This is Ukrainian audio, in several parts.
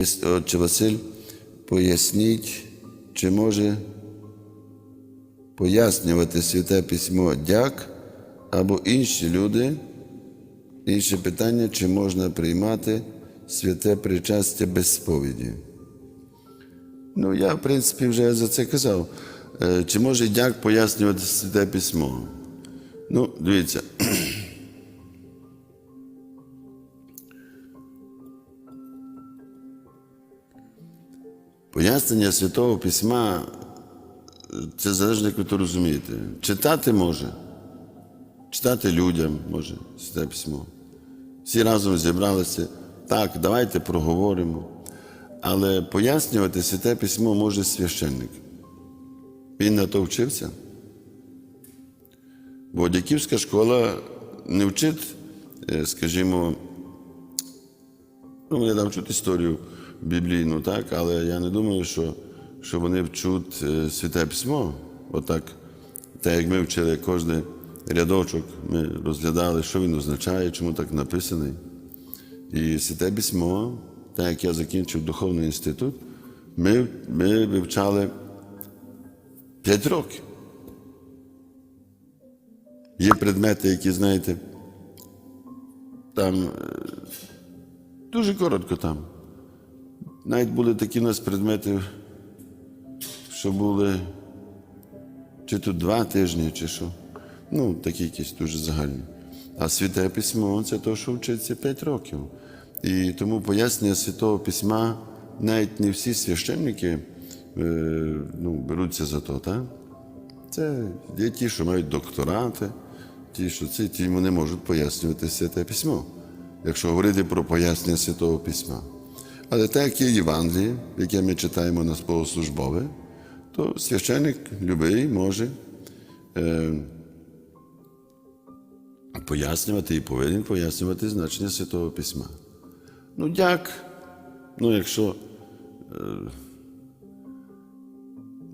Отче Василь, поясніть, чи може пояснювати святе письмо дяк або інші люди. Інше питання, чи можна приймати святе причастя без сповіді. Ну, я, в принципі, вже за це казав. Е, Чи може дяк пояснювати святе письмо? Ну, дивіться. Пояснення Святого Письма це залежно, як ви то розумієте. Читати може, читати людям може Святе Письмо. Всі разом зібралися. Так, давайте проговоримо. Але пояснювати Святе Письмо може священник. Він на то вчився. Бо дяківська школа не вчить, е, скажімо, ну, вони там вчуть історію біблійну, так, але я не думаю, що, що вони вчуть е, святе письмо. Отак, так як ми вчили кожен рядочок, ми розглядали, що він означає, чому так написаний. І святе письмо, так як я закінчив духовний інститут, ми, ми вивчали 5 років. Є предмети, які, знаєте, там е, дуже коротко там. Навіть були такі у нас предмети, що були чи то два тижні, чи що. Ну, такі якісь дуже загальні. А святе письмо це то, що вчиться 5 років. І тому пояснення святого письма навіть не всі священники е, ну, беруться за то, так? Це є ті, що мають докторати, ті, що це, ті вони можуть пояснювати святе письмо, якщо говорити про пояснення святого письма. Але так як є Євангеліє, яке ми читаємо на богослужбове, то священник любий може е, пояснювати і повинен пояснювати значення Святого Письма. Ну, дяк, ну, якщо,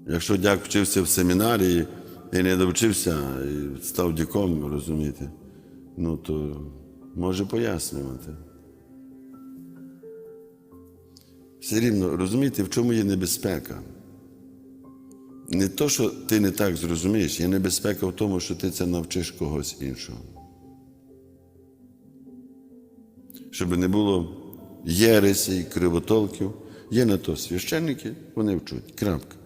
якщо дяк вчився в семінарії і не довчився, і став дяком, розумієте, ну то може пояснювати. Все рівно, розумієте, в чому є небезпека? Не то, що ти не так зрозумієш, є небезпека в тому, що ти це навчиш когось іншого. Щоб не було єресі кривотолків. Є на то священники, вони вчуть. Крапка.